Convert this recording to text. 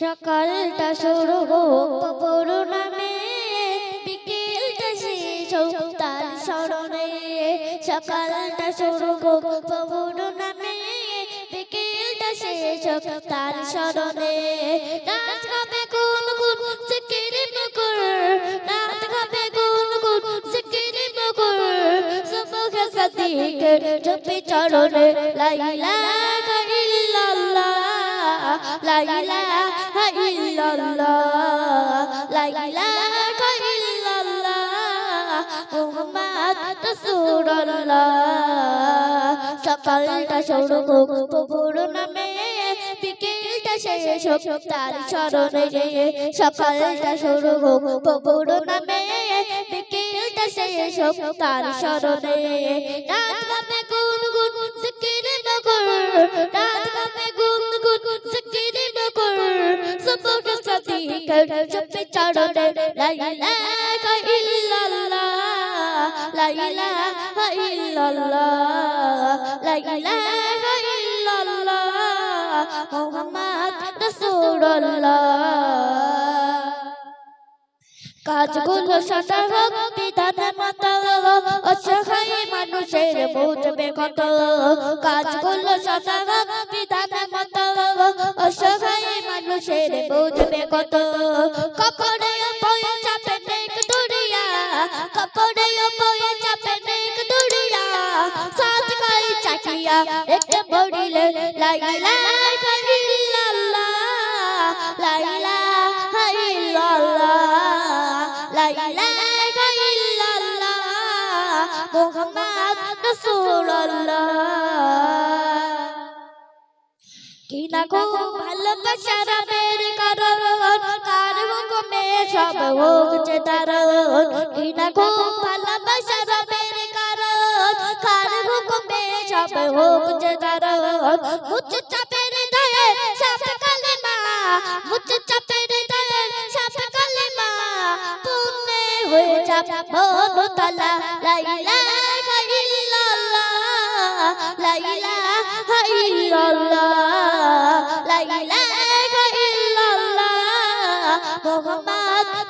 সকালটা শুরু হোক বড় নামে বিকেলটা শেষ হোক, তার স্মরণে সকালটা শুরু হোক বড় নামে বিকেলটা শেষ হোক, তার স্মরণে নাচ গাবে গুন গুন জিকিরে মুকুর নাচ গাবে গুন গুন জিকিরে মুকুর সুবহ সাদিকের জপে চরণে লা ইলাহা ইল্লাল্লাহ লা ইলাহা ইল্লাল্লাহ লা ইলাহা ইল্লাল্লাহ মুহাম্মদ রাসূলুল্লাহ। সকালটা শুরু হোক প্রভুর নামে, বিকেলটা শেষ হোক তার স্মরণে সকালটা শুরু হোক প্রভুর নামে, বিকেলটা শেষ হোক তার স্মরণে রাত জপে চরণে লা ইলাহা ইল্লাল্লাহ লা ইলাহা ইল্লাল্লাহ লা ইলাহা ইল্লাল্লাহ, মুহাম্মদ রাসূলুল্লাহ। কাজগুলো সাদা হোক বিধান মতো অসহায় মানুষের বুঝবে কত কাজগুলো সাদা কত কপড়ে বয়ে চাপে নেক দুরিয়া কপড়ে বয়ে চাপে নেক দুরিয়া সাজ গাই চাকিয়া এক বড়িলে লাইলা ইল্লাল্লাহ লাইলা ইল্লাল্লাহ লা ইল্লাল্লাহ মুহাম্মদ রাসূলুল্লাহ। কিনা গো ভালোবাসার বের কারণ কার হুকুমে সব হোক যে দারণ কিনা গো ভালোবাসার বের কারণ, কার হুকুমে সব হোক যে দারণ মুচ চাপের দয়ে সব কালেমা মুচ চাপের দয়ে সব কালেমা, পুণ্যে হয়ে যাব মনতলা লা ইলাহা ইল্লাল্লাহ লা